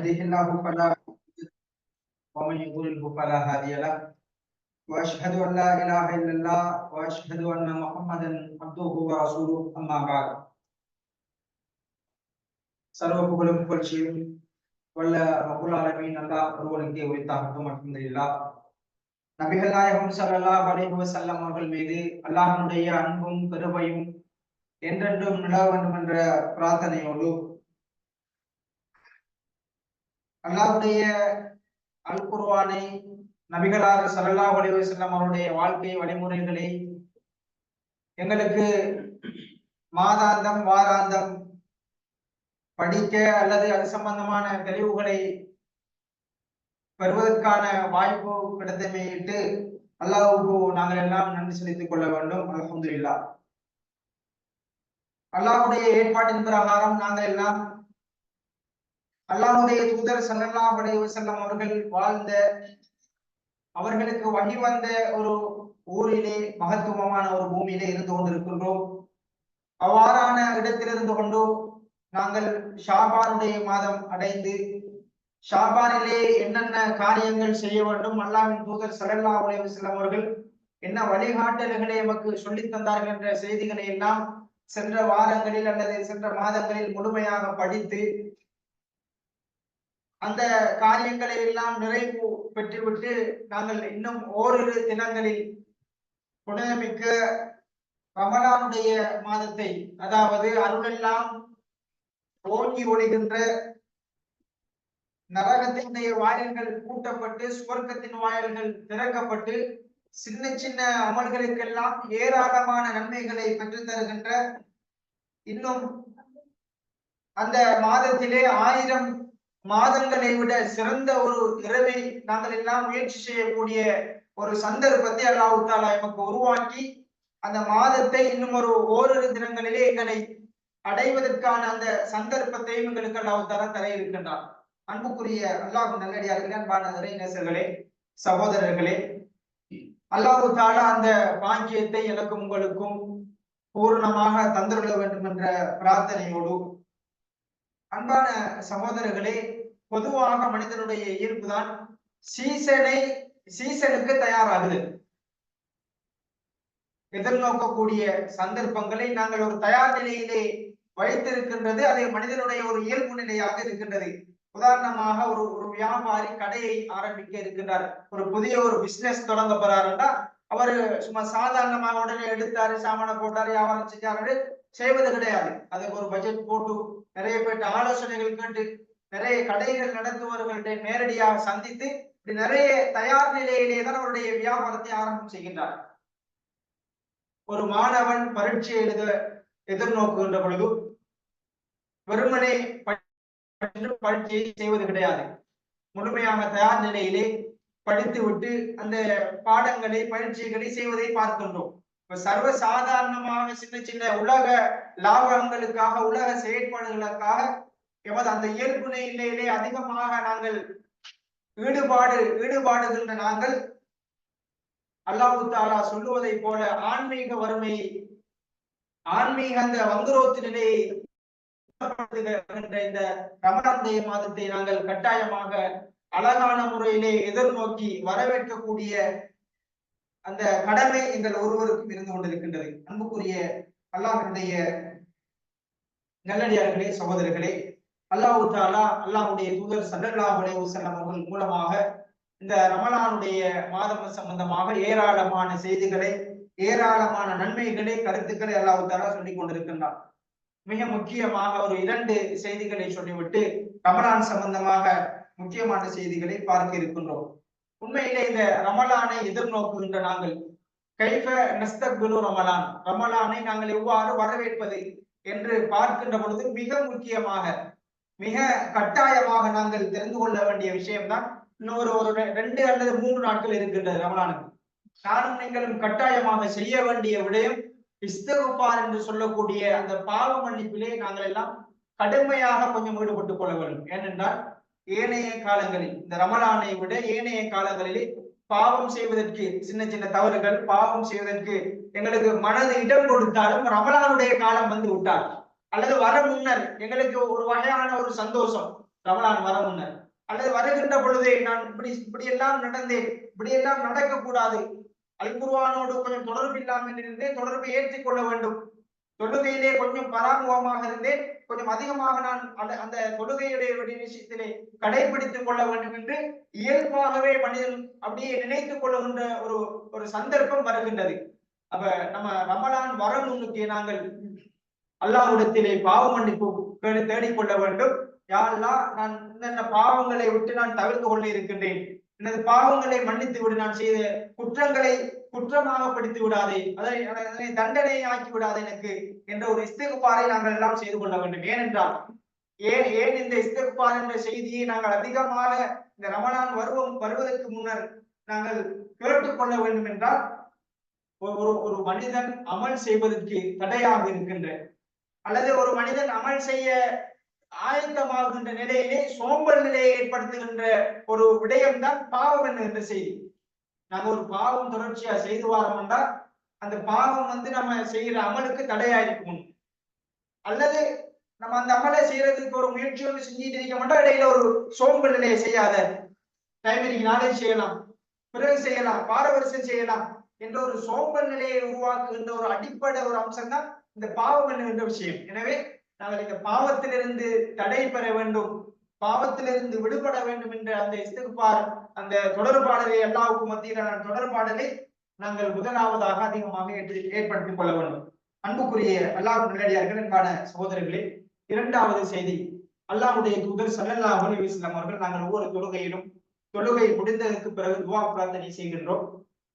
يهده الله فلا مضل له ومن يضلله فلا هادي له واشهد ان لا اله الا الله واشهد ان محمدا عبده ورسوله اما بعد சர்வ புகழும் புகழ்ச்சியும் வல்ல ரபுல் ஆலமீன் அல்லாஹ் ஒருவனுக்கே உரித்தாகட்டும் அல்ஹம்துலில்லா நபிகள் நாயகம் ஸல்லல்லாஹு அலைஹி வஸல்லம் அவர்கள் மீது அல்லாஹ்வுடைய அன்பும் பெருமையும் என்றென்றும் நிலவ வேண்டும் என்ற பிரார்த்தனையோடு அல்லாவுடைய அல் குர்ஆனை நபிகளார் சல்லா அலைஹி செல்லம் அவருடைய வாழ்க்கை வழிமுறைகளை எங்களுக்கு மாதாந்தம் வாராந்தம் படிக்க அல்லது அது சம்பந்தமான தெளிவுகளை பெறுவதற்கான வாய்ப்பு கிடைத்தமையிட்டு அல்லாஹுக்கு நாங்கள் எல்லாம் நன்றி செலுத்திக் கொள்ள வேண்டும். அலமதுல்லா அல்லாஹுடைய ஏற்பாட்டின் பிரகாரம் நாங்கள் எல்லாம் அல்லாஹுடைய தூதர் சல்லல்லாஹ் செல்லம் அவர்கள் வாழ்ந்த அவர்களுக்கு வழி வந்த ஒரு ஊரிலே மகத்துவமான ஒரு பூமியிலே இருந்து கொண்டிருக்கின்றோம். அவ்வாறான இடத்திலிருந்து கொண்டு நாங்கள் ஷாபானுடைய மாதம் அடைந்து ஷாபானிலே என்னென்ன காரியங்கள் செய்ய வேண்டும் அல்லாவின் தூதர் சல்லல்லா அலைஹி செல்லம் அவர்கள் என்ன வழிகாட்டல்களை எமக்கு சொல்லித் தந்தார்கள் என்ற செய்திகளை எல்லாம் சென்ற வாரங்களில் அல்லது சென்ற மாதங்களில் முழுமையாக படித்து அந்த காரியங்களை எல்லாம் நிறைவு பெற்றுவிட்டு நாங்கள் இன்னும் ஓரிரு தினங்களில் புனிதமிக்க ரமலானுடைய மாதத்தை அதாவது அருளெல்லாம் ஓங்கி ஒழிகின்ற நரகத்தினுடைய வாயில்கள் கூட்டப்பட்டு சுவர்க்கத்தின் வாயில்கள் திறக்கப்பட்டு சின்ன சின்ன அமல்களுக்கெல்லாம் ஏராளமான நன்மைகளை பெற்றுத் தருகின்ற இன்னும் அந்த மாதத்திலே ஆயிரம் மாதங்களை விட சிறந்த ஒரு இரவை நாங்கள் எல்லாம் முயற்சி செய்யக்கூடிய ஒரு சந்தர்ப்பத்தை அல்லாஹு எமக்கு உருவாக்கி அந்த மாதத்தை இன்னும் ஒரு ஓரிரு தினங்களிலே எங்களை அடைவதற்கான அந்த சந்தர்ப்பத்தையும் எங்களுக்கு அல்லாஹு தாலா தர இருக்கின்றார். அன்புக்குரிய அல்லாஹ் நல்லடியார்களே அன்பான இறை நேசர்களே சகோதரர்களே அல்லாஹு தாலா அந்த பாக்கியத்தை எனக்கும் உங்களுக்கும் பூர்ணமாக தந்துள்ள வேண்டும் என்ற பிரார்த்தனையோடு அன்பான சகோதரர்களே பொதுவாக மனிதனுடைய இயல்புதான் சீசனை சீசனுக்கு தயாராகுது. எதிர்நோக்கக்கூடிய சந்தர்ப்பங்களை நாங்கள் ஒரு தயார் நிலையிலே வைத்திருக்கின்றது அது மனிதனுடைய ஒரு இயல்பு நிலையாக இருக்கின்றது. உதாரணமாக ஒரு ஒரு வியாபாரி கடையை ஆரம்பிக்க இருக்கின்றார். ஒரு புதிய ஒரு பிசினஸ் தொடங்க போறாருன்னா அவரு சும்மா சாதாரணமாக உடனே எடுத்தாரு சாமான போட்டாரு வியாபாரம் செஞ்சாரு செய்வது கிடையாது. அதுக்கு ஒரு பட்ஜெட் போட்டு நிறைய பேர்ட்ட ஆலோசனைகள் கேட்டு நிறைய கடைகள் நடத்துபவர்கள்ட்ட நேரடியாக சந்தித்து இப்படி நிறைய தயார் நிலையிலே தான் அவருடைய வியாபாரத்தை ஆரம்பம் செய்கின்றார். ஒரு மாணவன் பரீட்சை எழுத எதிர்நோக்குகின்ற பொழுது வெறுமனே பரீட்சையை செய்வது கிடையாது. முழுமையாக தயார் நிலையிலே படித்து விட்டு அந்த பாடங்களை பயிற்சிகளை செய்வதை பார்க்கின்றோம். சர்வ சாதாரணமாக சின்ன சின்ன உலக லாபங்களுக்காக உலக செயற்பாடுகளுக்காக எமது அந்த இயல்பு நிலையிலே அதிகமாக நாங்கள் ஈடுபாடு ஈடுபாடுகின்ற நாங்கள் அல்லாஹு தாலா சொல்லுவதை போல ஆன்மீக வறுமை ஆன்மீக அந்த வங்குரோத்து நிலையை இந்த ரமணாந்தைய மாதத்தை நாங்கள் கட்டாயமாக அழகான முறையிலே எதிர்நோக்கி வரவேற்கக்கூடிய அந்த கடமை எங்கள் ஒருவருக்கும் இருந்து கொண்டிருக்கின்றது. அன்புக்குரிய அல்லாஹனுடைய நல்லடியார்களே சகோதரர்களே அல்லாஹு தாலா அல்லாஹுடைய தூதர் சல்லல்லா அலைவசல்லம் அவர்கள் மூலமாக இந்த ரமலானுடைய மாதம் சம்பந்தமாக ஏராளமான செய்திகளை ஏராளமான நன்மைகளை கருத்துக்களை அல்லாஹு தாலா சொல்லிக் கொண்டிருக்கின்றார் மிக முக்கியமாக ஒரு இரண்டு செய்திகளை சொல்லிவிட்டு ரமலான் சம்பந்தமாக முக்கியமான செய்திகளை பார்க்க இருக்கின்றோம். உண்மையிலே இந்த ரமலானை எதிர்நோக்குகின்ற நாங்கள் கைஃப நஸ்தகுலு ரமலான் ரமலானை நாங்கள் எவ்வாறு வரவேற்பது என்று பார்க்கின்ற பொழுது மிக முக்கியமாக மிக கட்டாயமாக நாங்கள் தெரிந்து கொள்ள வேண்டிய விஷயம்தான் இன்னொரு ஒரு ரெண்டு அல்லது மூன்று நாட்கள் இருக்கின்றது ரமலானுக்கு. நானும் நீங்களும் கட்டாயமாக செய்ய வேண்டிய விடயம் இஸ்தகுப்பார் என்று சொல்லக்கூடிய அந்த பாவ மன்னிப்பிலே நாங்கள் எல்லாம் கடுமையாக கொஞ்சம் ஈடுபட்டுக் கொள்ள வேண்டும். ஏனென்றால் ஏனைய காலங்களில் இந்த ரமலானை விட ஏனைய காலங்களிலே பாவம் செய்வதற்கு சின்ன சின்ன தவறுகள் பாவம் செய்வதற்கு எங்களுக்கு மனது இடம் கொடுத்தாலும் ரமலானுடைய காலம் வந்து விட்டார். அல்லது வர முன்னர் எங்களுக்கு ஒரு வகையான ஒரு சந்தோஷம் ரமலான் வர முன்னர். அல்லது வருகின்ற பொழுதே நான் இப்படி இப்படி எல்லாம் நடந்தேன் இப்படி எல்லாம் நடக்க கூடாது அல்குருவானோடு கொஞ்சம் தொடர்பு இல்லாமல் இருந்தே தொடர்பை ஏற்றிக் கொள்ள வேண்டும். தொழுகையிலே கொஞ்சம் பராமுகமாக இருந்தேன். கொஞ்சம் அதிகமாக நான் அந்த அந்த தொழுகையுடைய விஷயத்திலே கடைபிடித்துக் கொள்ள வேண்டும் என்று இயல்பாகவே மனிதன் அப்படியே நினைத்துக் கொள்ளுகின்ற ஒரு ஒரு சந்தர்ப்பம் வருகின்றது. அப்ப நம்ம ரமலான் வர முன்னுக்கு நாங்கள் அல்லாஹ்விடத்திலே பாவ மன்னிப்பு தேடிக்கொள்ள வேண்டும். யாரெல்லாம் நான் என்னென்ன பாவங்களை விட்டு நான் தவிர்த்து கொள்ள இருக்கின்றேன்? எனது பாவங்களை மன்னித்து விடு நான் செய்த குற்றங்களை குற்றமாக படித்து விடாதே அதனை தண்டனையை ஆக்கி விடாதே எனக்கு என்ற ஒரு இஸ்தகுப்பாரை நாங்கள் எல்லாம் செய்து கொள்ள வேண்டும். ஏனென்றால் ஏன் ஏன் இந்த இஸ்தகுப்பார் என்ற செய்தியை நாங்கள் அதிகமாக இந்த ரமணான் வருவம் வருவதற்கு முன்னர் நாங்கள் கேட்டுக்கொள்ள வேண்டும் என்றால் ஒரு- ஒரு மனிதன் அமல் செய்வதற்கு தடையாக இருக்கின்ற அல்லது ஒரு மனிதன் அமல் செய்ய ஆயத்தமாகின்ற நிலையிலே சோம்பல் நிலையை ஏற்படுத்துகின்ற ஒரு விடயம்தான் பாவம் என்கின்ற செய்தி. நாங்க ஒரு பாவம் தொடர்ச்சியா செய்து வாரோம்னா அந்த பாவம் வந்து நம்ம செய்யற அமலுக்கு தடையா இருக்கும். அல்லது நம்ம அந்த அமலை செய்யறதுக்கு ஒரு முயற்சி வந்து செஞ்சுட்டு இருக்க மாட்டோம் இடையில ஒரு சோம்பல் நிலையை செய்யாத. டைம் இன்னைக்கு நாளே செய்யலாம் பிறகு செய்யலாம் பாரவரிசம் செய்யலாம் என்ற ஒரு சோம்பல் நிலையை உருவாக்குகின்ற ஒரு அடிப்படை ஒரு அம்சம் தான் இந்த பாவம் என்கின்ற விஷயம். எனவே நாங்கள் இந்த பாவத்திலிருந்து தடை பெற வேண்டும் பாவத்திலிருந்து விடுபட வேண்டும் என்ற அந்த இஸ்திகுபார் அந்த தொடர்பாடலை எல்லாவுக்கும் மத்தியிலான தொடர்பாடலை நாங்கள் முதலாவதாக அதிகமாக ஏற்படுத்திக் கொள்ள வேண்டும். அன்புக்குரிய அல்லாஹ் நல்லடியார்கள் என்பான சகோதரர்களே இரண்டாவது செய்தி. அல்லாஹுடைய தூதர் சல்லல்லா அலைஹி வஸல்லம் அவர்கள் நாங்கள் ஒவ்வொரு தொழுகையிலும் தொழுகை முடிந்ததற்கு பிறகு துவா பிரார்த்தனை செய்கின்றோம்.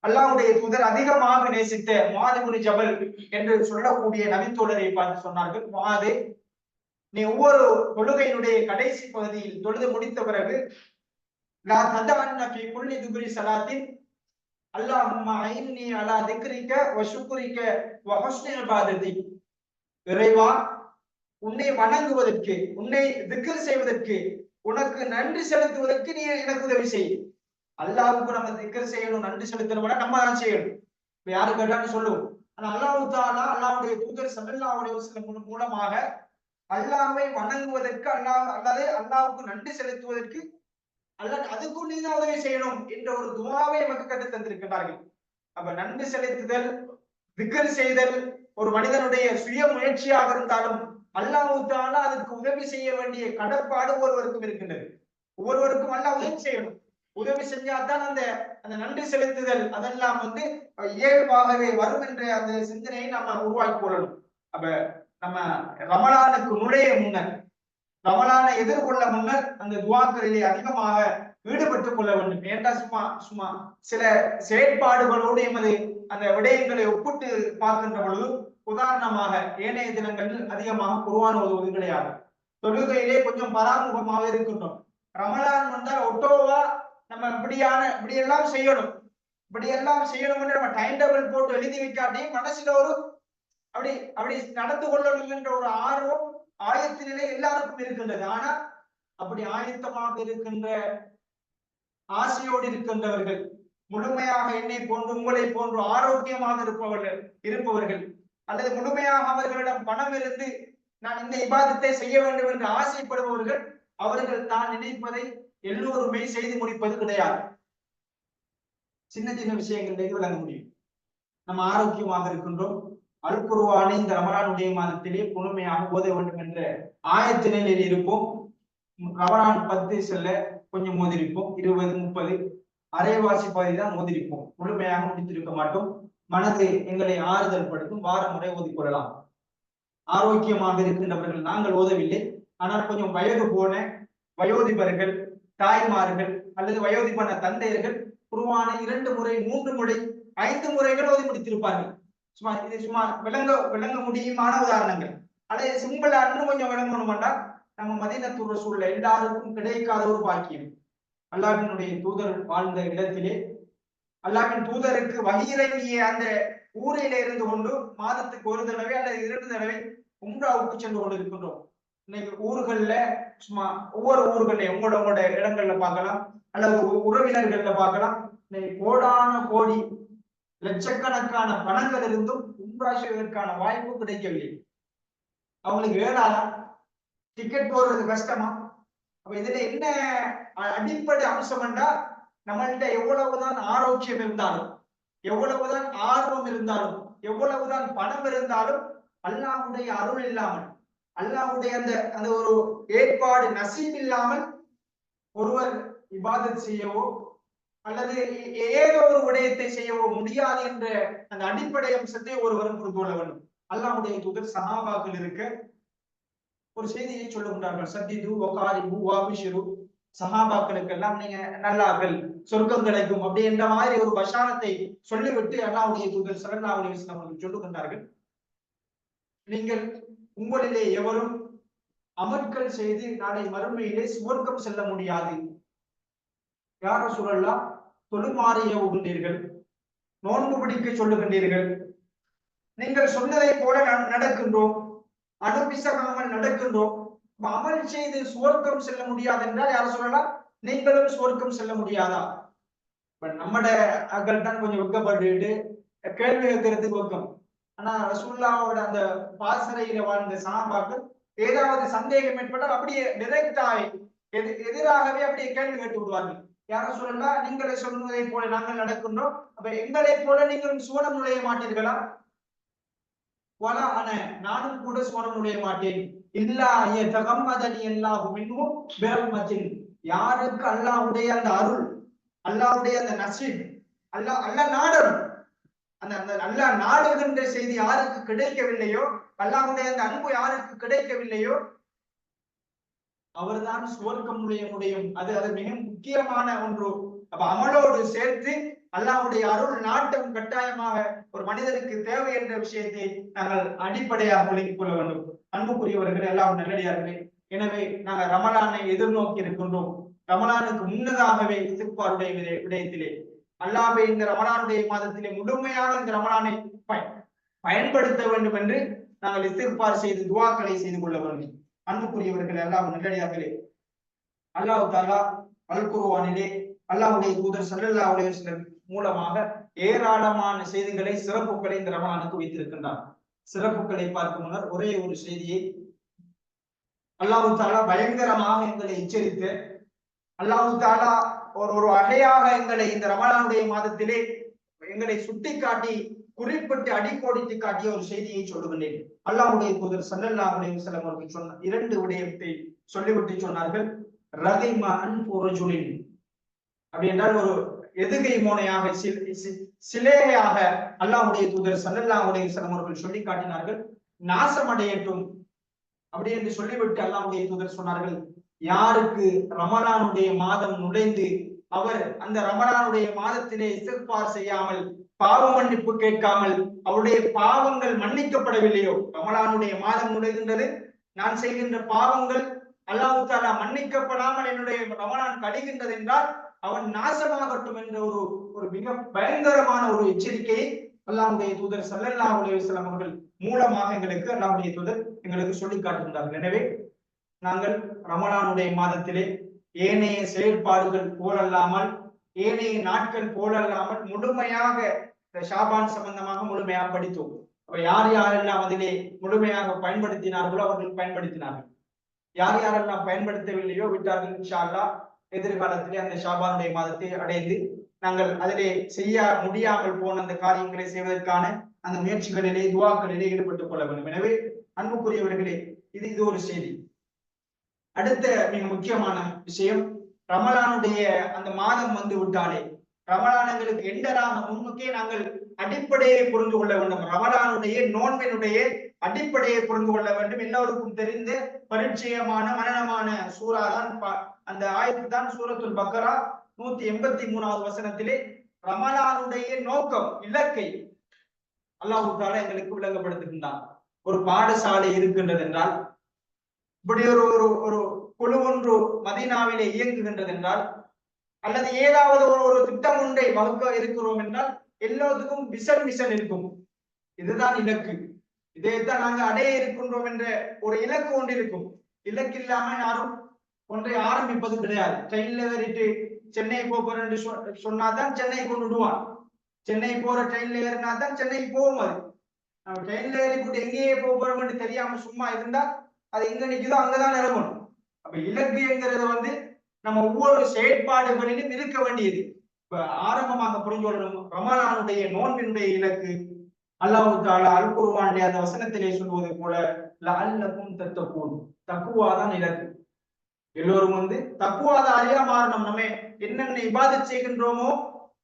அல்லாவுடைய தூதர் அதிகமாக நேசித்த மாதுகுனி ஜபல் என்று சொல்லக்கூடிய நபித்தோழரை பார்த்து சொன்னார்கள். மாது நீ ஒவ்வொரு தொழுகையினுடைய கடைசி பகுதியில் தொழுது முடித்த பிறகு லா ததஅன்ன ஃபீ குல்லி துபுரி ஸலாத்தின் அல்லாஹும்ம ஐன்னி அலா திக்ரிக்க வ ஷுக்ரிக்க இறைவா உன்னை வணங்குவதற்கு உன்னை திக்ர் செய்வதற்கு உனக்கு நன்றி செலுத்துவதற்கு நீ எனக்கு உதவி செய். அல்லாவுக்கு நம்ம திக்கர் செய்யணும் நன்றி செலுத்தணும் நம்ம தான் செய்யணும். இப்ப யாரு கேட்டான்னு சொல்லுவோம். ஆனா அல்லாஹ் தாலா அல்லாவுடைய தூதர் சல்லாவுடைய சில மூலமாக அல்லாஹ்வை வணங்குவதற்கு அல்லாஹ் அல்லது அல்லாவுக்கு நன்றி செலுத்துவதற்கு அல்ல அதுக்கும் நீ தான் உதவி செய்யணும் என்ற ஒரு துவாவை நமக்கு கற்று தந்திருக்கிறார்கள் அப்ப நன்றி செலுத்துதல் திக்கர் செய்தல் ஒரு மனிதனுடைய சுய முயற்சியாக இருந்தாலும் அல்லாஹ் தாலா அதற்கு உதவி செய்ய வேண்டிய கடற்பாடு ஒவ்வொருவருக்கும் இருக்கின்றது. ஒவ்வொருவருக்கும் அல்லாஹ் உதவி செய்யணும். உதவி செஞ்சாதான் அந்த அந்த நன்றி செலுத்துதல் அதெல்லாம் வந்து இயல்பாகவே வரும் என்ற அந்த சிந்தனையை நம்ம உருவாக்கி கொள்ளணும். அப்ப நம்ம ரமலானுக்கு நுழைய முன்னர் ரமலானை எதிர்கொள்ள முன்னர் அந்த துவாக்களிலே அதிகமாக ஈடுபட்டுக் கொள்ள வேண்டும். ஏண்டா சும்மா சும்மா சில செயற்பாடுகளோடு எமது அந்த விடயங்களை ஒப்பிட்டு பார்க்கின்ற பொழுது உதாரணமாக ஏனைய தினங்களில் அதிகமாக குருவான ஒரு கிடையாது. தொழுகையிலே கொஞ்சம் பராமுகமாக இருக்கின்றோம். ரமலான் வந்தால் ஒட்டோ நம்ம இப்படியான இப்படியெல்லாம் செய்யணும். இப்படியெல்லாம் செய்யணும்னு நம்ம டைம் டேபிள் போட்டு எழுதி வைக்காட்டியும் மனசுல ஒரு அப்படி அப்படி நடந்து கொள்ளணும் என்ற ஒரு ஆர்வம் ஆயத்த நிலை எல்லாருக்கும் இருக்கின்றது. ஆனா அப்படி ஆயத்தமாக இருக்கின்ற ஆசையோடு இருக்கின்றவர்கள் முழுமையாக என்னை போன்று உங்களை போன்று ஆரோக்கியமாக இருப்பவர்கள் இருப்பவர்கள் அல்லது முழுமையாக அவர்களிடம் பணம் இருந்து நான் இந்த இபாதத்தை செய்ய வேண்டும் என்று ஆசைப்படுபவர்கள் அவர்கள் தான் நினைப்பதை எல்லோருமே செய்து முடிப்பது கிடையாது. சின்ன சின்ன விஷயங்களிலிருந்து விளங்க முடியும். நம்ம ஆரோக்கியமாக இருக்கின்றோம். அல்குருவானை இந்த ரமணானுடைய மாதத்திலே முழுமையாக ஓத வேண்டும் என்ற ஆயத்த நிலையில் இருப்போம். ரமணான் பத்து செல்ல கொஞ்சம் மோதிருப்போம். இருபது முப்பது அரைவாசி பகுதி தான் மோதிருப்போம். முழுமையாக முடித்திருக்க மாட்டோம். மனது எங்களை ஆறுதல் படுத்தும். வார முறை ஓதிக்கொள்ளலாம். ஆரோக்கியமாக இருக்கின்றவர்கள் நாங்கள் ஓதவில்லை. ஆனால் கொஞ்சம் வயது போன வயோதிபர்கள் தாய்மார்கள் அல்லது வயோதிபன தந்தையர்கள் குருவான இரண்டு முறை மூன்று முறை ஐந்து முறைகள் ஓதி முடித்திருப்பார்கள். சும்மா இது சும்மா விளங்க விளங்க முடியுமான உதாரணங்கள். அதே சிம்பிளா இன்னும் கொஞ்சம் விளங்கணும்டா நம்ம மதினத்துற சூழல எல்லாருக்கும் கிடைக்காத ஒரு பாக்கியம். அல்லாஹினுடைய தூதர் வாழ்ந்த இடத்திலே அல்லாஹின் தூதருக்கு வகிரங்கிய அந்த ஊரில் இருந்து கொண்டு மாதத்துக்கு ஒரு தடவை அல்லது இரண்டு தடவை உம்ராவுக்கு சென்று கொண்டு இருக்கின்றோம் இன்னைக்கு ஊர்கள்ல சும்மா ஒவ்வொரு ஊர்கள்ல உங்களோட உங்களோட இடங்கள்ல பார்க்கலாம். அல்லது உறவினர்கள்ல பார்க்கலாம். இன்னைக்கு கோடான கோடி லட்சக்கணக்கான பணங்கள் இருந்தும் உம்ரா செய்வதற்கான வாய்ப்பு கிடைக்கவில்லை. அவங்களுக்கு ஏழாதா டிக்கெட் போடுறது கஷ்டமா? அப்ப இதுல என்ன அடிப்படை அம்சம் என்றா நம்மள்ட்ட எவ்வளவுதான் ஆரோக்கியம் இருந்தாலும் எவ்வளவுதான் ஆர்வம் இருந்தாலும் எவ்வளவுதான் பணம் இருந்தாலும் அல்லாவுடைய அருள் இல்லாமல் அல்லாவுடைய அந்த அந்த ஒரு ஏற்பாடு நசீப் இல்லாமல் ஒருவர் இபாதத் செய்யவோ அல்லது ஏதோ ஒரு விடயத்தை செய்யவோ முடியாது என்ற அந்த அடிப்படை அம்சத்தை ஒருவரும் புரிந்து கொள்ள வேண்டும். அல்லாஹ்வுடைய தூதர் சஹாபாக்கள் இருக்க ஒரு செய்தியை சொல்லுகின்றார்கள். சத்திது ஒகாரிபு வாபிஷிரு. சஹாபாக்களுக்கு எல்லாம் நீங்க நல்லார்கள் சொர்க்கம் கிடைக்கும் அப்படி என்ற மாதிரி ஒரு பஷானத்தை சொல்லிவிட்டு அல்லாவுடைய தூதர் ஸல்லல்லாஹு சொல்லுகின்றார்கள். நீங்கள் உங்களிலே எவரும் அமற்கள் செய்து நாளை மறுமையிலே சுவர்க்கம் செல்ல முடியாது. யார சொல்லலாம் தொழுமாறி ஏவுகின்றீர்கள் நோன்பு பிடிக்க சொல்லுகின்றீர்கள். நீங்கள் சொன்னதை போல நடக்கின்றோம். அனுபிசகாமல் நடக்கின்றோம். அமல் செய்து சுவர்க்கம் செல்ல முடியாது என்றால் யார சொல்லலாம் நீங்களும் சுவர்க்கம் செல்ல முடியாதா? இப்ப நம்மட அக்கள் தான் கொஞ்சம் வெக்கப்பட்டுட்டு கேள்வி கேட்கறதுக்கு வெக்கம் ஆனா ரசூல்லாவோட அந்த பாசறையில வாழ்ந்த சாபாக்கள் ஏதாவது சந்தேகம் ஏற்பட்டால் அப்படியே டிரெக்டாய் எது எதிராகவே அப்படியே கேள்வி கேட்டு விடுவார்கள். யாரும் சொல்லலாம் நீங்களே சொன்னதை போல நாங்கள் நடக்கின்றோம். அப்ப எங்களை போல நீங்களும் சுவனம் நுழைய மாட்டீர்களா? வலா அன நானும் கூட சுவனம் நுழைய மாட்டேன். இல்லா தகம்மதனி அல்லாஹு மின்ஹும் பிரஹ்மத்தின் யாருக்கு? அல்லாவுடைய அந்த அருள் அல்லாவுடைய அந்த நசீப் அல்லா அல்லாஹ் நாடரும். அந்த அந்த நல்லா நாடுகின்ற செய்தி யாருக்கு கிடைக்கவில்லையோ அல்லாஹ்வுடைய அந்த அன்பு யாருக்கு கிடைக்கவில்லையோ அவர்தான் சுவர்க்கம் நுழைய முடியும். அது அது மிக முக்கியமான ஒன்று. அப்ப அமலோடு சேர்த்து அல்லாவுடைய அருள் நாட்டம் கட்டாயமாக ஒரு மனிதனுக்கு தேவை என்ற விஷயத்தை நாங்கள் அடிப்படையாக விளங்கிக் கொள்ள வேண்டும். அன்புக்குரியவர்கள் எல்லாம் நல்லடியார்களே எனவே நாங்கள் ரமலானை எதிர்நோக்கி இருக்கின்றோம். ரமலானுக்கு முன்னதாகவே இசுப்பாருடைய விடயத்திலே அல்லாஹ்வை இந்த ரமலானுடைய மாதத்திலே முழுமையாக இந்த ரமலானை பய- பயன்படுத்த வேண்டும் என்று நாங்கள் இஸ்திக்பார் செய்து துவாக்களை செய்து கொள்ள வேண்டும். அன்புக்குரியவர்கள் எல்லாம் நல்லடியார்களே அல்லாஹு தாலா அல் குர்ஆனிலே அல்லாஹ்வுடைய தூதர் சல்லல்லா உடைய மூலமாக ஏராளமான செய்திகளை சிறப்புகளை இந்த ரமலானுக்கு வைத்திருக்கின்றார். சிறப்புகளை பார்க்கும் முன்னர் ஒரே ஒரு செய்தியை அல்லாஹு தாலா பயங்கரமாக எங்களை எச்சரித்து அல்லாஹு தாலா ஒரு ஒரு வகையாக எங்களை இந்த ரமலானுடைய மாதத்திலே எங்களை சுட்டிக்காட்டி குறிப்பிட்டு அடிக்கோடித்து காட்டிய ஒரு செய்தியை சொல்லுகின்றேன். அல்லாவுடைய தூதர் சல்லல்லா அலைஹி வஸல்லம் அவர்கள் சொன்ன இரண்டு விடயத்தை சொல்லிவிட்டு சொன்னார்கள். ரகிம அன்பு அப்படி என்றால் ஒரு எதுகை மோனையாக சிலேகையாக அல்லாவுடைய தூதர் சல்லல்லா அலைஹி அவர்கள் சொல்லி காட்டினார்கள். நாசமடையட்டும். அப்படி என்று சொல்லிவிட்டு அல்லாவுடைய தூதர் சொன்னார்கள். யாருக்கு ரமணானுடைய மாதம் நுழைந்து அவர் அந்த ரமணானுடைய மாதத்திலே இஸ்திக்பார் செய்யாமல் பாவ மன்னிப்பு கேட்காமல் அவருடைய பாவங்கள் மன்னிக்கப்படவில்லையோ? ரமணானுடைய மாதம் நுழைகின்றது. நான் செய்கின்ற பாவங்கள் அல்லாஹ் தாலா மன்னிக்கப்படாமல் என்னுடைய ரமணான் கடிகின்றது என்றால் அவன் நாசமாகட்டும் என்ற ஒரு ஒரு மிக பயங்கரமான ஒரு எச்சரிக்கையை அல்லாவுடைய தூதர் சல்லல்லா அலைஹி அவர்கள் மூலமாக எங்களுக்கு அல்லாவுடைய தூதர் எங்களுக்கு சொல்லி காட்டுகின்றார்கள் எனவே நாங்கள் ரமணானுடைய மாதத்திலே ஏனைய செயல்பாடுகள் போலல்லாமல் ஏனைய நாட்கள் போலல்லாமல் முழுமையாக ஷாபான் சம்பந்தமாக முழுமையாக படித்தோம். அப்ப யார் யாரெல்லாம் அதிலே முழுமையாக பயன்படுத்தினார்களோ அவர்கள் பயன்படுத்தினார்கள். யார் யாரெல்லாம் பயன்படுத்தவில்லையோ விட்டார்கள் இன்ஷா அல்லாஹ் எதிர்காலத்திலே அந்த ஷாபானுடைய மாதத்தை அடைந்து நாங்கள் அதிலே செய்ய முடியாமல் போன அந்த காரியங்களை செய்வதற்கான அந்த முயற்சிகளிலே துவாக்களிலே ஈடுபட்டுக் கொள்ள வேண்டும். எனவே அன்புக்குரியவர்களே இது இது ஒரு செய்தி. அடுத்த மிக முக்கியமான விஷயம் ரமலானுடைய அந்த மாதம் வந்து விட்டாலே ரமலானங்களுக்கு எண்டராம முன்னுக்கே நாங்கள் அடிப்படையை புரிந்து கொள்ள வேண்டும். ரமலானுடைய நோன்பினுடைய அடிப்படையை புரிந்து கொள்ள வேண்டும். எல்லோருக்கும் தெரிந்த பரிச்சயமான மரணமான சூறா தான் அந்த ஆயத்து தான் சூரத்துல் பக்கரா நூத்தி எண்பத்தி மூணாவது வசனத்திலே ரமலானுடைய நோக்கம் இலக்கை அல்லாஹு தாலா எங்களுக்கு விளங்கப்படுத்துகின்றான். ஒரு பாடசாலை இருக்கின்றது என்றால் இப்படி ஒரு ஒரு ஒரு குழு ஒன்று மதீனாவிலே இயங்குகின்றது என்றால் அல்லது ஏதாவது ஒரு ஒரு திட்டம் ஒன்றை வகுக்க இருக்கிறோம் என்றால் எல்லாத்துக்கும் விசன் மிஷன் இருக்கும். இதுதான் இலக்கு. இதைத்தான் நாங்க அடைய இருக்கின்றோம் என்ற ஒரு இலக்கு ஒன்று இருக்கும். இலக்கு இல்லாம யாரும் ஒன்றை ஆரம்பிப்பது கிடையாது. ட்ரெயின்ல ஏறிட்டு சென்னை போறோம் என்று சொ- சொன்னாதான் சென்னை கொண்டு விடுவான் சென்னை போற ட்ரெயின்ல ஏறினா தான் சென்னைக்கு போகும் அது நம்ம ட்ரெயின்ல ஏறி போட்டு எங்கேயே போறோம் என்று தெரியாம சும்மா இருந்தா அது எங்க நிக்குதோ அங்கதான் இறங்கணும் அப்ப இலக்கியங்கிறது வந்து நம்ம ஒவ்வொரு செயற்பாடுகளிலும் இருக்க வேண்டியது. இப்ப ஆரம்பமாக புரிஞ்சு கொள்ளணும் ரமலானுடைய நோன்பினுடைய இலக்கு அல்லாஹு தாலா அல் குர்வானுடைய அந்த வசனத்திலே சொல்வது போல அல்லக்கும் தத்தக்கூன் தக்குவாதான் இலக்கு. எல்லோரும் வந்து தக்குவாதாரியா மாறணும் நம்ம என்னென்ன இபாதத் செய்கின்றோமோ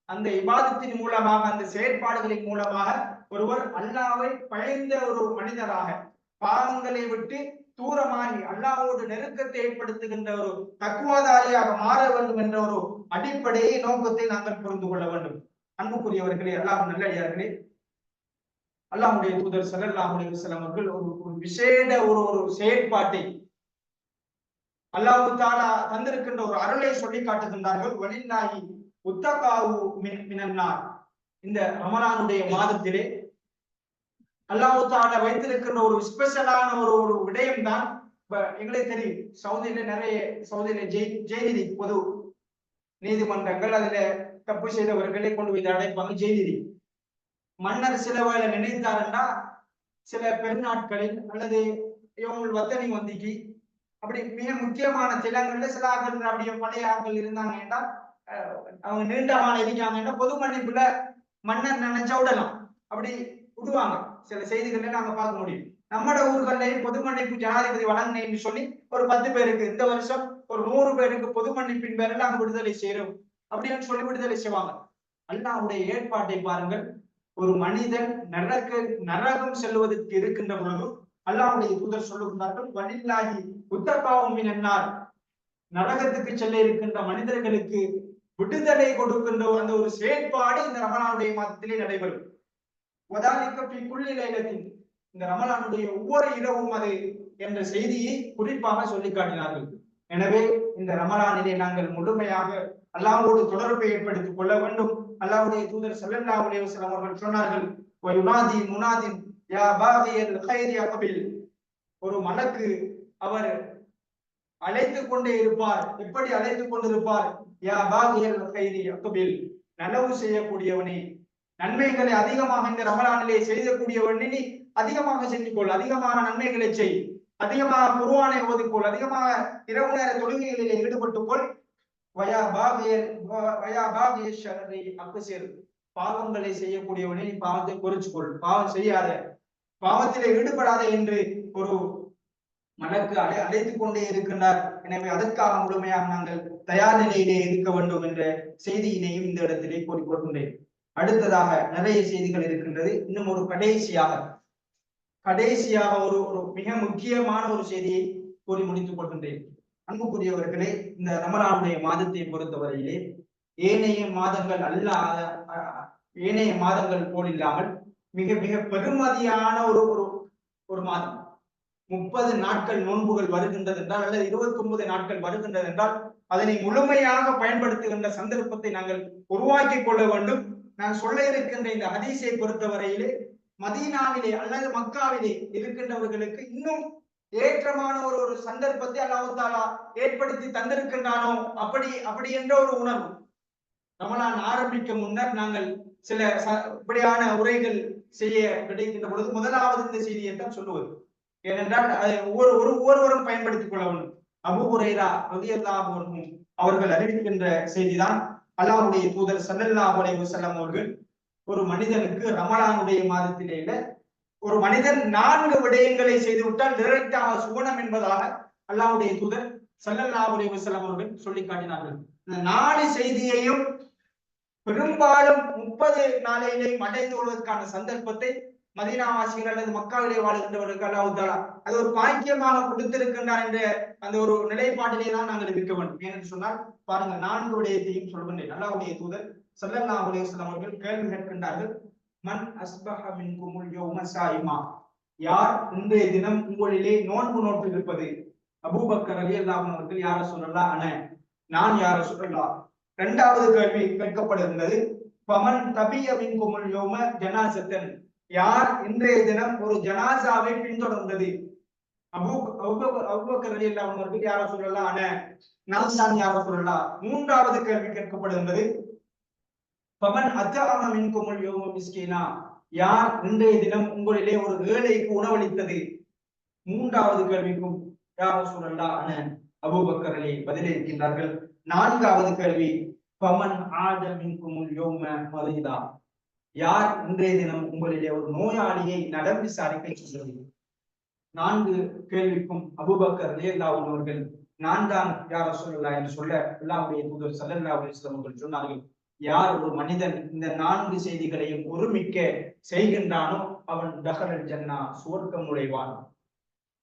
அந்த இபாதத்தின் மூலமாக அந்த செயற்பாடுகளின் மூலமாக ஒருவர் அல்லாவை பயந்த ஒரு மனிதராக பாவங்களை விட்டு தூரமாகி அல்லாவோடு நெருக்கத்தை ஏற்படுத்துகின்ற ஒரு தக்குவாதாரியாக மாற வேண்டும் என்ற ஒரு அடிப்படையை நோக்கத்தை நாங்கள் புரிந்து கொள்ள வேண்டும். அன்புக்குரியவர்களே அல்லாஹ் நல்லடியார்களே அல்லாஹுடைய தூதர் சல்லல்லாஹு அலைஹி வஸல்லம் அவர்கள் ஒரு ஒரு விசேட ஒரு ஒரு செயற்பாட்டை அல்லாஹு தாலா தந்திருக்கின்ற ஒரு அருளை சொல்லி காட்டுகின்றார்கள். வலிநாயி உத்தகாவு மின் மினன்னார் இந்த ரமணானுடைய மாதத்திலே அல்லாஹு வைத்திருக்கிற ஒரு ஸ்பெஷலான ஒரு ஒரு விடயம் தான் எங்களே தெரியும் சவுதியில நிறைய சவுதியில ஜெய் ஜெயநிதி பொது நீதிமன்றங்கள் அதுல தப்பு செய்தவர்களை கொண்டு போய் அடைப்பாங்க ஜெயநிதி. மன்னர் சில வேலை நினைத்தாருன்னா சில பெருநாட்களில் அல்லது இவங்க வத்தனி வந்திக்கு அப்படி மிக முக்கியமான திலங்கள்ல சில ஆக்கள் அப்படியே பழைய ஆக்கள் இருந்தாங்கன்னா அவங்க நீண்ட காலம் இருக்காங்கன்னா பொது மன்னிப்புல மன்னர் நினைச்சா விடலாம். அப்படி விடுவாங்க. சில செய்திகள்ல நாங்க பார்க்க முடியும். நம்மட ஊர்களையும் பொது மன்னிப்பு ஜனாதிபதி வழங்கினேன்னு சொல்லி ஒரு பத்து பேருக்கு இந்த வருஷம் ஒரு நூறு பேருக்கு பொது மன்னிப்பின் பேரில் நாங்க விடுதலை செய்யறோம். அப்படின்னு சொல்லி விடுதலை செய்வாங்க. அல்லாவுடைய ஏற்பாட்டை பாருங்கள். ஒரு மனிதன் நரக நரகம் செல்வதற்கு இருக்கின்ற பொழுது அல்லாவுடைய தூதர் சொல்லுகின்றார்கள் வலில்லாகி உத்தப்பாவும் என்னார் நரகத்துக்கு செல்ல இருக்கின்ற மனிதர்களுக்கு விடுதலை கொடுக்கின்ற அந்த ஒரு செயற்பாடு இந்த ரமணாவுடைய மாதத்திலே நடைபெறும். குள்ளிலைலத்தின் இந்த ரமலானுடைய ஒவ்வொரு இரவும் அது என்ற செய்தியை குறிப்பாக சொல்லி காட்டினார்கள். எனவே இந்த ரமலானிலே நாங்கள் முழுமையாக அல்லாவோடு தொடர்பை ஏற்படுத்திக் கொள்ள வேண்டும். அல்லாவுடைய தூதர் செல்லல்லா அலைவசம் அவர்கள் சொன்னார்கள் யுனாதி முனாதின் யா பாகியல் கைரி அகபில். ஒரு மலக்கு அவர் அழைத்து கொண்டே இருப்பார். எப்படி அழைத்து கொண்டிருப்பார்? யா பாகியல் கைரி அகபில். நலவு செய்யக்கூடியவனே நன்மைகளை அதிகமாக இந்த ரமலானிலே செய்யக்கூடியவன் நீ அதிகமாக செஞ்சு கொள் அதிகமான நன்மைகளை செய். அதிகமாக குருவானை ஓதிக்கொள் அதிகமாக இரவு நேர தொழுகைகளிலே ஈடுபட்டுக் கொள் வயா பாகியல் வயா அக்குசேர் பாவங்களை செய்யக்கூடியவனை நீ பாவத்தை குறிச்சுக்கொள். பாவம் செய்யாத பாவத்திலே ஈடுபடாத என்று ஒரு மனக்கு அடை அழைத்துக் கொண்டே இருக்கின்றார். எனவே அதற்காக முழுமையாக நாங்கள் தயார் நிலையிலே இருக்க வேண்டும் என்ற செய்தியினையும் இந்த இடத்திலே கூறிக்கொள்கின்றேன். அடுத்ததாக நிறைய செய்திகள் இருக்கின்றது. இன்னும் ஒரு கடைசியாக கடைசியாக ஒரு ஒரு மிக முக்கியமான ஒரு செய்தியை கூறி முடித்துக் கொள்கின்றேன். அன்புக்குரியவர்களே இந்த ரமலானுடைய மாதத்தை பொறுத்தவரையிலே ஏனைய மாதங்கள் அல்லாத ஏனைய மாதங்கள் போல் இல்லாமல் மிக மிக பெருமதியான ஒரு ஒரு ஒரு மாதம். முப்பது நாட்கள் நோன்புகள் வருகின்றது என்றால் அல்லது இருபத்தி ஒன்பது நாட்கள் வருகின்றது என்றால் அதனை முழுமையாக பயன்படுத்துகின்ற சந்தர்ப்பத்தை நாங்கள் உருவாக்கி கொள்ள வேண்டும். நான் சொல்ல இருக்கின்ற இந்த ஹதீஸை பொறுத்தவரையிலே மதீனாவிலே அல்லது மக்காவிலே இருக்கின்றவர்களுக்கு இன்னும் ஏற்றமான ஒரு ஒரு சந்தர்ப்பத்தை அல்லாஹாலா ஏற்படுத்தி தந்திருக்கின்றானோ அப்படி அப்படி என்ற ஒரு உணர்வு. ரமலான் ஆரம்பிக்க முன்னர் நாங்கள் சில இப்படியான உரைகள் செய்ய கிடைக்கின்ற பொழுது முதலாவது இந்த செய்தியை தான் சொல்லுவது. ஏனென்றால் அதை ஒவ்வொரு ஒரு ஒவ்வொருவரும் பயன்படுத்திக் கொள்ள வேண்டும். அபு உரைரா ரதியல்லாஹும் அவர்கள் அறிவிக்கின்ற செய்திதான் அல்லாஹுடைய தூதர் சல்லல்லா உலக வஸல்லம் அவர்கள் ஒரு மனிதனுக்கு ரமலானுடைய மாதத்திலேல ஒரு மனிதன் நான்கு விடயங்களை செய்து விட்டால் டைரக்டாக சுவனம் என்பதாக அல்லாவுடைய தூதர் சல்லல்லா உலக வஸல்லம் அவர்கள் சொல்லி காட்டினார்கள். இந்த நாலு செய்தியையும் பெரும்பாலும் முப்பது நாளையிலேயும் அடைந்து கொள்வதற்கான சந்தர்ப்பத்தை மதினாவாசிகள் அல்லது மக்காவிலே வாழ்கின்றவர்களுக்கு அல்லாஹாலா அது ஒரு பாக்கியமாக கொடுத்திருக்கின்றார் என்ற அந்த ஒரு நிலைப்பாட்டிலே தான் நாங்கள் இருக்க வேண்டும். ஏனென்று சொன்னால் பாருங்க நான்கு விடயத்தையும் சொல்கின்றேன் அல்லாவுடைய தூதர் சல்லல்லா அலையம் அவர்கள் கேள்வி கேட்கின்றார்கள் மன் அஸ்பஹ மின்குமுல் யோம சாயிமா? யார் இன்றைய தினம் உங்களிலே நோன்பு நோட்டு இருப்பது அபூபக்கர் அலி அல்லாஹ் அவர்கள் யார சொல்லலா அன நான் யார சொல்லலா இரண்டாவது கேள்வி கேட்கப்படுகின்றது பமன் தபிய மின்குமுல் யோம ஜனாசத்தன் யார் இன்றைய தினம் ஒரு ஜனாசாவை பின்தொடர்ந்தது? அபூ அபூபக்கர் அலி அல்லாஹ் அவர்கள் யார சொல்லலாம்? அன நான் யார சொல்லலாம்? மூன்றாவது கேள்வி கேட்கப்படுகின்றது. பவன் அத்தாம மின்குமுல் யோம மிஸ்கீனா? யார் இன்றைய தினம் உங்களிலே ஒரு ஏழைக்கு உணவளித்தது? மூன்றாவது கேள்விக்கும் யார சொல்லலா அன அபூபக்கர் அலி பதிலளிக்கின்றார்கள் நான்காவது கேள்வி பமன் ஆதமின்கும் யோம மரிதா யார் இன்றைய தினம் உங்களிலே ஒரு நோயாளியை நடம் விசாரிக்க சொல்லுங்கள் நான்கு கேள்விக்கும் அபுபக்கர் ரலியல்லாஹு அவர்கள் நான் தான் யார சொல்லலா என்று சொல்ல அல்லாவுடைய தூதர் ஸல்லல்லாஹு அலைஹி அவர்கள் சொன்னார்கள் யார் ஒரு மனிதன் இந்த நான்கு செய்திகளையும் ஒருமிக்க செய்கின்றானோ அவன் தஹரல் ஜன்னா சுவர்க்கம் உடைவான்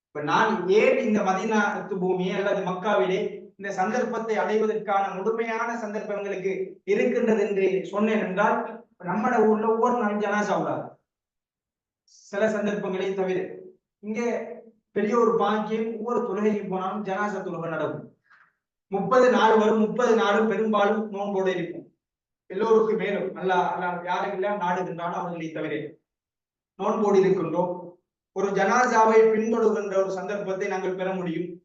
இப்ப நான் ஏன் இந்த மதினா பூமியை அல்லது மக்காவிலே இந்த சந்தர்ப்பத்தை அடைவதற்கான முழுமையான சந்தர்ப்பங்களுக்கு இருக்கின்றது என்று சொன்னேன் என்றால் நம்மட ஊர்ல ஒவ்வொரு நாளும் ஜனாசா உள்ளார் சில சந்தர்ப்பங்களை தவிர இங்க பெரிய ஒரு பாக்கியம் ஒவ்வொரு தொழுகைக்கு போனாலும் ஜனாசா தொழுகை நடக்கும். முப்பது நாள் வரும் முப்பது நாளும் பெரும்பாலும் நோன்போடு இருக்கும். எல்லோருக்கும் மேலும் அல்ல அல்ல நாடு நாடுகின்றாலும் அவர்களை தவிர. நோன்போடு இருக்கின்றோம். ஒரு ஜனாசாவை பின்தொடர்கின்ற ஒரு சந்தர்ப்பத்தை நாங்கள் பெற முடியும்.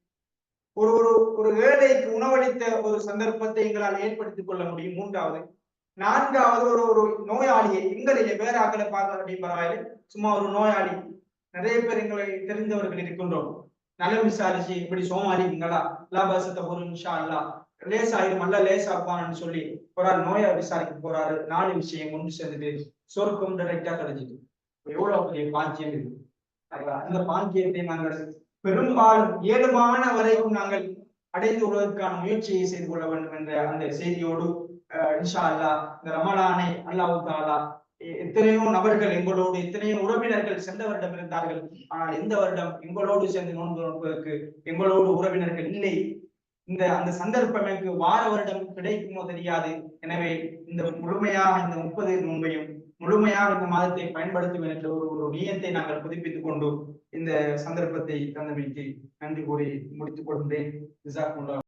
ஒரு ஒரு ஒரு ஏழைக்கு உணவளித்த ஒரு சந்தர்ப்பத்தை எங்களால் ஏற்படுத்திக் கொள்ள முடியும். மூன்றாவது நான்காவது ஒரு ஒரு நோயாளியை எங்களிலே வேற ஆக்களை பார்க்க முடியும் பரவாயில்லை. சும்மா ஒரு நோயாளி. நிறைய பேர் எங்களை தெரிந்தவர்கள் இருக்கின்றோம். நலம் விசாரிச்சு இப்படி சோமாரிங்களா லாபாசத்தை ஒரு நிமிஷம் அல்லா லேசாயிரும் அல்ல லேசாப்பான்னு சொல்லி போறாரு நோயா விசாரிக்க போறாரு. நாலு விஷயம் ஒன்று சேர்ந்துட்டு சொர்க்கம் டைரக்டா கிடைச்சிது எவ்வளவு பெரிய பாக்கியம் இருக்கு அந்த பாஞ்சியத்தை நாங்கள் பெரும்பாலும் ஏழுமான வரைக்கும் நாங்கள் அடைந்து கொள்வதற்கான முயற்சியை செய்து கொள்ள வேண்டும் என்ற அந்த செய்தியோடு அஹ், இன்ஷா அல்லாஹ் இந்த ரமலானை அல்லாஹு தாலா எத்தனையோ நபர்கள் எங்களோடு எத்தனையோ உறவினர்கள் சென்ற வருடம் இருந்தார்கள். ஆனால் இந்த வருடம் எங்களோடு சேர்ந்து நோன்பு நோன்பதற்கு எங்களோடு உறவினர்கள் இல்லை. இந்த அந்த சந்தர்ப்பம் எனக்கு வார வருடம் கிடைக்குமோ தெரியாது. எனவே இந்த முழுமையாக இந்த முப்பது நோன்பையும் முழுமையாக இந்த மாதத்தை பயன்படுத்துவேன் என்ற ஒரு ஒரு நீயத்தை நாங்கள் புதுப்பித்துக் கொண்டு இந்த சந்தர்ப்பத்தை தந்தமைக்கு நன்றி கூறி முடித்துக் கொண்டேன்